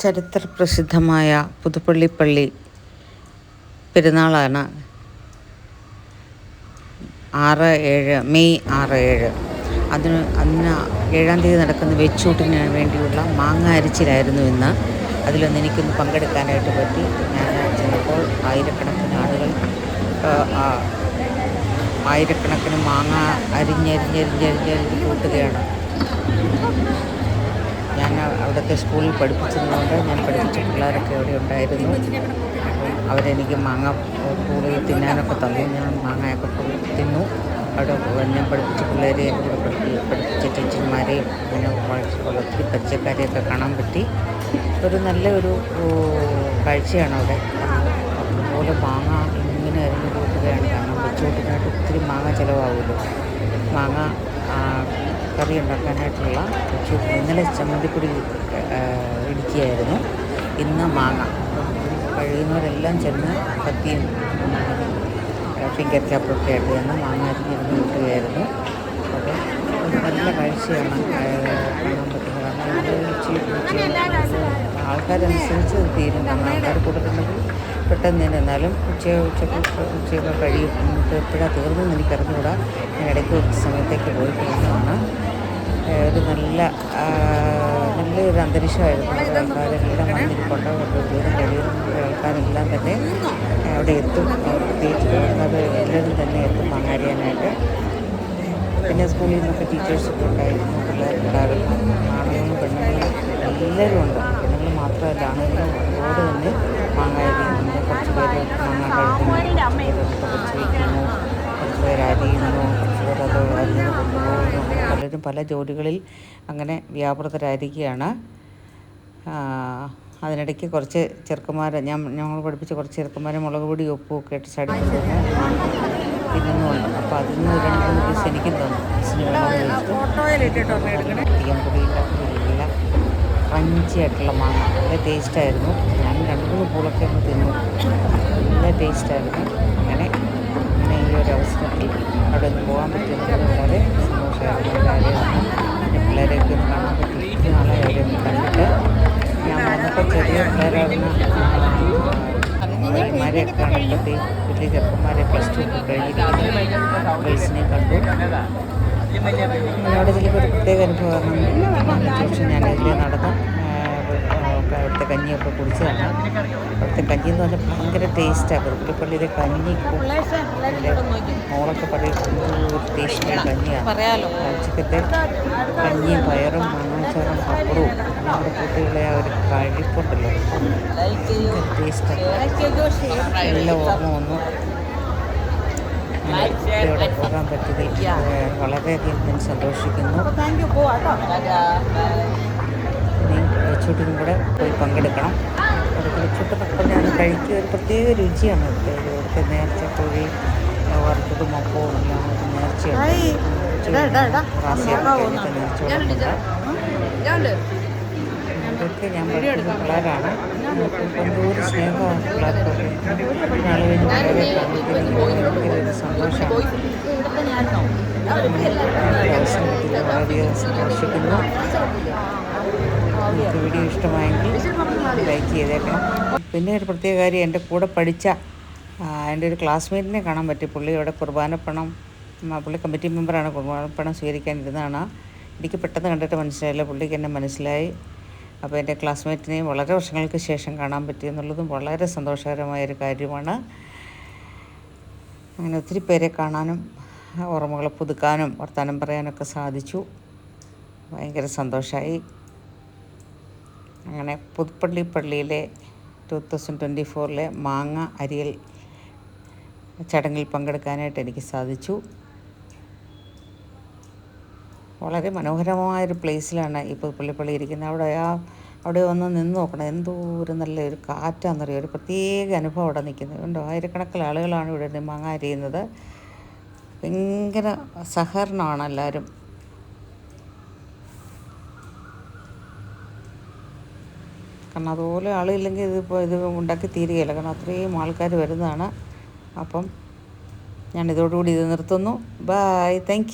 ചരിത്ര പ്രസിദ്ധമായ പുതുപ്പള്ളിപ്പള്ളി പെരുന്നാളാണ്. ആറ് ഏഴ് മെയ് ആറ് ഏഴ്. അതിന് അന്ന് ഏഴാം തീയതി നടക്കുന്ന വെച്ചൂട്ടിന് വേണ്ടിയുള്ള മാങ്ങ അരിച്ചിലായിരുന്നു ഇന്ന്. അതിലൊന്ന് എനിക്കൊന്ന് പങ്കെടുക്കാനായിട്ട് പറ്റി. ഞാൻ ചെന്നപ്പോൾ ആയിരക്കണക്കിന് ആളുകൾ ആയിരക്കണക്കിന് മാങ്ങ അരിഞ്ഞരിഞ്ഞരിഞ്ഞരിഞ്ഞരിഞ്ഞ് കൂട്ടുകയാണ്. അവിടുത്തെ സ്കൂളിൽ പഠിപ്പിച്ചതുകൊണ്ട് ഞാൻ പഠിപ്പിച്ച പിള്ളേരൊക്കെ അവിടെ ഉണ്ടായിരുന്നു. അവരെനിക്ക് മാങ്ങ കൂടുതൽ തിന്നാനൊക്കെ തന്നു. ഞാൻ മാങ്ങയൊക്കെ തിന്നു. അവിടെ ഞാൻ പഠിപ്പിച്ച പിള്ളേരെ എന്റെ പഠിപ്പി പഠിപ്പിച്ച ടീച്ചർമാരെയും അങ്ങനെ വളർത്തി പരിചയക്കാരെയൊക്കെ കാണാൻ പറ്റി. ഒരു നല്ലൊരു കാഴ്ചയാണ് അവിടെ. അതുപോലെ മാങ്ങ ഇങ്ങനെ അരിഞ്ഞു കൂട്ടുകയാണ് കാരണം വെച്ചുകൂട്ടിനായിട്ട് ഒത്തിരി മാങ്ങ ചിലവാകുമല്ലോ മാങ്ങ കറി ഉണ്ടാക്കാനായിട്ടുള്ള വെച്ചു ഇന്നലെ ചമ്മന്തിപ്പൊടി ഇടിക്കുകയായിരുന്നു ഇന്ന് മാങ്ങ. കഴിയുന്നവരെല്ലാം ചെന്ന് കത്തിയും ഫിംഗർ ക്യാപ്പൊക്കെ ആയിട്ട് ചെന്ന് മാങ്ങ അരിഞ്ഞിരുന്ന് കിട്ടുകയായിരുന്നു അപ്പോൾ നല്ല കാഴ്ചയാണ് കാണാൻ പറ്റുന്നത്. കാരണം ആൾക്കാരനുസരിച്ച് തീരും. ആൾക്കാർ കൂടുതലുണ്ടെങ്കിൽ പെട്ടെന്ന് തന്നെ എന്നാലും ഉച്ച ഉച്ചയ്ക്ക് ഉച്ചയൊക്കെ കഴിയും. എന്നിട്ട് എപ്പോഴാണ് എനിക്ക് അറിഞ്ഞുകൂടാ ഞാൻ ഇടയ്ക്ക് കുറച്ച് സമയത്തേക്ക് പോയി കഴിഞ്ഞതാണ്. ഒരു നല്ല നല്ലൊരു അന്തരീക്ഷമായിരുന്നു. ആൾക്കാരെല്ലാം വന്നിരിപ്പുണ്ട് ദൂരം കഴിയുന്ന ആൾക്കാരെല്ലാം തന്നെ അവിടെ എത്തും. പ്രത്യേകിച്ച് വരുന്നത് എല്ലാവരും തന്നെ എത്തും പങ്കാരിയാനായിട്ട് പിന്നെ സ്കൂളിൽ നിന്നൊക്കെ ടീച്ചേഴ്സൊക്കെ ഉണ്ടായിരുന്നു. പിള്ളേരുണ്ടായിരുന്നു ആണുങ്ങളും പെണ്ണുങ്ങളും എല്ലാവരും ഉണ്ട്. പെണ്ണുങ്ങൾ മാത്രമല്ല ആണുങ്ങളും അതുപോലെ തന്നെ മാങ്ങ അരിയുന്നു പലരും പല ജോലികളിൽ അങ്ങനെ വ്യാപൃതരായിരിക്കുകയാണ്. അതിനിടയ്ക്ക് കുറച്ച് ചെറുക്കന്മാർ ഞാൻ ഞങ്ങൾ പഠിപ്പിച്ച കുറച്ച് ചെറുക്കന്മാരെ മുളക് പൊടി ഉപ്പും ഒക്കെ ഇട്ട് ചടി തിന്നുന്നുണ്ട്. അപ്പോൾ അതിൽ നിന്ന് രണ്ട് മൂന്ന് പീസ് എനിക്കും തന്നു. അധികം പൊടിയില്ല ക്രഞ്ചിയായിട്ടുള്ള മാങ്ങ. നല്ല ടേസ്റ്റായിരുന്നു രണ്ട് പൂളൊക്കെ ഒന്ന് തിന്നു. നല്ല ടേസ്റ്റായിരുന്നു അങ്ങനെ അങ്ങനെ ഈ ഒരു അവസരത്തിൽ അവിടെ നിന്ന് പോകാൻ പറ്റുന്നത് വളരെ സന്തോഷമായിരുന്നു എല്ലാവരെയും. എന്റെ പിള്ളേരെയൊക്കെ ഒന്ന് കാണാൻ പറ്റി. നാളെ ഒന്ന് കണ്ടിട്ട്. ഞാൻ വന്നപ്പോൾ ചെറിയ പിള്ളേരായിരുന്ന അവന്മാരെയൊക്കെ കണ്ടപ്പോഴത്തേ വലിയ ചെറുപ്പന്മാരെ പ്ലസ് ടു കഴിഞ്ഞിരിക്കുന്ന. ഗേൾസിനെ കണ്ടു. അവിടെ ചിലപ്പോൾ ഒരു പ്രത്യേക അനുഭവമാണ് ട്യൂഷൻ ഞാൻ ഇതിലെ നടന്നു. അവിടുത്തെ കഞ്ഞിയൊക്കെ കുടിച്ചതാണ് അവിടുത്തെ കഞ്ഞി എന്ന് പറഞ്ഞാൽ ഭയങ്കര ടേസ്റ്റാണ് പുതുപ്പള്ളിയിലെ കഞ്ഞി മോളൊക്കെ പറയും ടേസ്റ്റിന്റെ കഞ്ഞിയാണ് ഉച്ചക്കത്തെ കഞ്ഞിയും പയറും മണ്ണാച്ചാറും പപ്പടവും നമ്മുടെ കുട്ടികളെ ആ ഒരു കഴിപ്പുണ്ടല്ലോ. ടേസ്റ്റാണ് നല്ല ഓർമ്മ വന്നു. ഇവിടെ പോകാൻ പറ്റിയതിൽ ഏഹ്, വളരെയധികം ഞാൻ സന്തോഷിക്കുന്നു. വെച്ചൂട്ടിനും കൂടെ പോയി പങ്കെടുക്കണം അവിടുത്തെ വെച്ചൂട്ടൊക്കെ ഞാൻ കഴിക്കുക ഒരു പ്രത്യേക രുചിയാണ് ഇവിടുത്തെ നേർച്ച കോഴി വറുത്തതും അപ്പവും എല്ലാം ഒരു നേർച്ചയുണ്ട് റാസിയൊക്കെ നേർച്ച കൊടുക്കുന്നുണ്ട് ഇതൊക്കെ ഞാൻ പഠിക്കുന്ന പിള്ളേരാണ് എന്തോരം സ്നേഹമാണ് പിള്ളേർക്കൊക്കെ ഒരു സന്തോഷമാണ് വളരെയധികം സന്തോഷിക്കുന്നു വീഡിയോ ഇഷ്ടമായെങ്കിൽ ലൈക്ക് ചെയ്തേക്കണം. പിന്നെ ഒരു പ്രത്യേക കാര്യം എന്റെ കൂടെ പഠിച്ച എന്റെ ഒരു ക്ലാസ്മേറ്റിനെ കാണാൻ പറ്റി. പുള്ളി അവിടെ കുർബാനപ്പണം പുള്ളി കമ്മിറ്റി മെമ്പറാണ്. കുർബാനപ്പണം സ്വീകരിക്കാനിരുന്നതാണ് എനിക്ക് പെട്ടെന്ന് കണ്ടിട്ട് മനസ്സിലായില്ല. പുള്ളിക്ക് എന്നെ മനസ്സിലായി. അപ്പോൾ എന്റെ ക്ലാസ്മേറ്റിനെയും വളരെ വർഷങ്ങൾക്ക് ശേഷം കാണാൻ പറ്റി എന്നുള്ളതും വളരെ സന്തോഷകരമായ ഒരു കാര്യമാണ്. അങ്ങനെ ഒത്തിരി പേരെ കാണാനും ഓർമ്മകളെ പുതുക്കാനും വർത്തമാനം പറയാനൊക്കെ സാധിച്ചു. ഭയങ്കര സന്തോഷമായി അങ്ങനെ പുതുപ്പള്ളി പള്ളിയിലെ ടു തൗസൻഡ് ട്വന്റി ഫോറിലെ മാങ്ങ അരിയൽ ചടങ്ങിൽ പങ്കെടുക്കാനായിട്ട് എനിക്ക് സാധിച്ചു. വളരെ മനോഹരമായൊരു പ്ലേസിലാണ് ഈ പുതുപ്പള്ളി പള്ളി ഇരിക്കുന്നത്. അവിടെ ആ അവിടെ ഒന്ന് നിന്ന് നോക്കണം. എന്തോ ഒരു നല്ലൊരു കാറ്റാണെന്നറിയോ ഒരു പ്രത്യേക അനുഭവം അവിടെ നിൽക്കുന്നത്. കണ്ടോ? ആയിരക്കണക്കിന് ആളുകളാണ് ഇവിടെ മാങ്ങ അരിയുന്നത്. ഭയങ്കര സഹകരണമാണ് എല്ലാവരും. കാരണം അതുപോലെ ആളില്ലെങ്കിൽ ഇതിപ്പോൾ ഇത് ഉണ്ടാക്കി തീരുകയില്ല. കാരണം അത്രയും ആൾക്കാർ വരുന്നതാണ്. അപ്പം ഞാൻ ഇതോടുകൂടി ഇത് നിർത്തുന്നു. Bye thank